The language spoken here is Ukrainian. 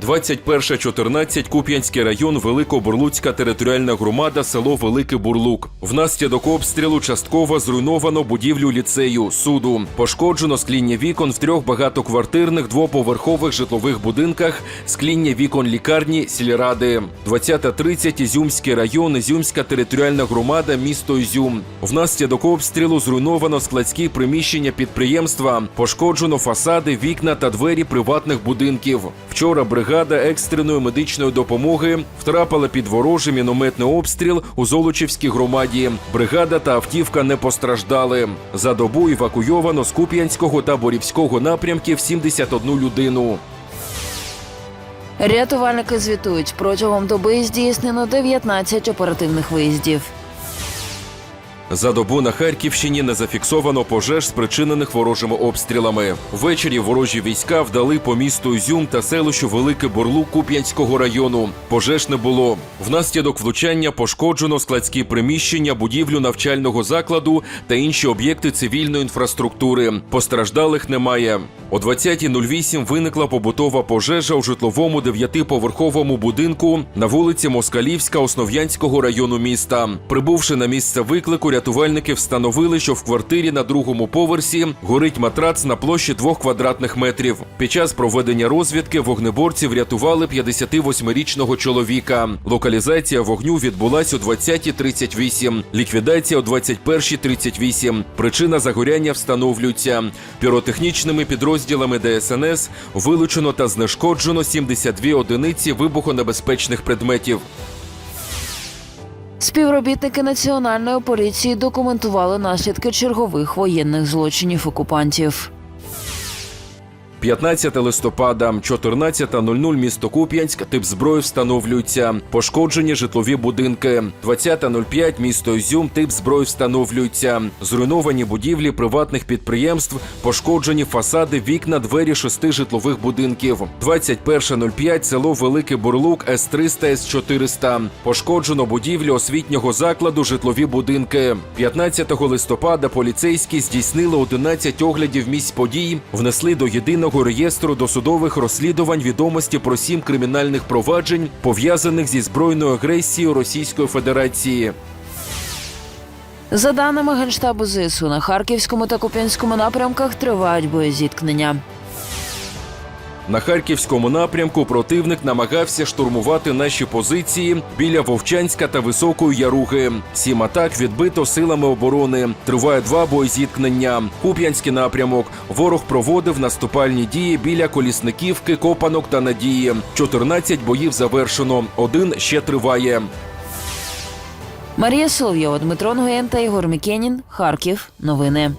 21.14 Куп'янський район Великобурлуцька територіальна громада, село Великий Бурлук. Внаслідок обстрілу частково зруйновано будівлю ліцею, суду. Пошкоджено скління вікон в трьох багатоквартирних двоповерхових житлових будинках, скління вікон лікарні, сільради. 20.30 Ізюмський район, Ізюмська територіальна громада, місто Ізюм. Внаслідок обстрілу зруйновано складські приміщення підприємства, пошкоджено фасади, вікна та двері приватних будинків. Вчора бригада екстреної медичної допомоги втрапила під ворожий мінометний обстріл у Золочівській громаді. Бригада та автівка не постраждали. За добу евакуйовано з Куп'янського та Борівського напрямків 71 людину. Рятувальники звітують, протягом доби здійснено 19 оперативних виїздів. За добу на Харківщині не зафіксовано пожеж, спричинених ворожими обстрілами. Ввечері ворожі війська вдали по місту Ізюм та селищу Велике Бурлук Куп'янського району. Пожеж не було. Внаслідок влучання пошкоджено складські приміщення, будівлю навчального закладу та інші об'єкти цивільної інфраструктури. Постраждалих немає. О 20.08 виникла побутова пожежа у житловому дев'ятиповерховому будинку на вулиці Москалівська Основ'янського району міста. Прибувши на місце виклику, рятувальники встановили, що в квартирі на другому поверсі горить матрац на площі двох квадратних метрів. Під час проведення розвідки вогнеборці врятували 58-річного чоловіка. Локалізація вогню відбулась о 20.38, ліквідація о 21.38. Причина загоряння встановлюється. Піротехнічними підрозділами ДСНС вилучено та знешкоджено 72 одиниці вибухонебезпечних предметів. Співробітники національної поліції документували наслідки чергових воєнних злочинів окупантів. 15 листопада, 14.00 місто Куп'янськ, тип зброї встановлюється. Пошкоджені житлові будинки. 20.05 місто Ізюм, тип зброї встановлюється. Зруйновані будівлі приватних підприємств, пошкоджені фасади, вікна, двері шести житлових будинків. 21.05 село Великий Бурлук, С-300, С-400. Пошкоджено будівлю освітнього закладу, житлові будинки. 15 листопада поліцейські здійснили 11 оглядів місць подій, внесли до єдиного реєстру досудових розслідувань відомості про сім кримінальних проваджень, пов'язаних зі збройною агресією Російської Федерації. За даними Генштабу ЗСУ, на Харківському та Куп'янському напрямках тривають боєзіткнення. На харківському напрямку противник намагався штурмувати наші позиції біля Вовчанська та Високої Яруги. Сім атак відбито силами оборони. Триває два боєзіткнення. Куп'янський напрямок. Ворог проводив наступальні дії біля Колісниківки, Копанок та Надії. 14 боїв завершено. Один ще триває. Марія Соловйова, Дмитро Нгоєн та Ігор Мікенін. Харків. Новини.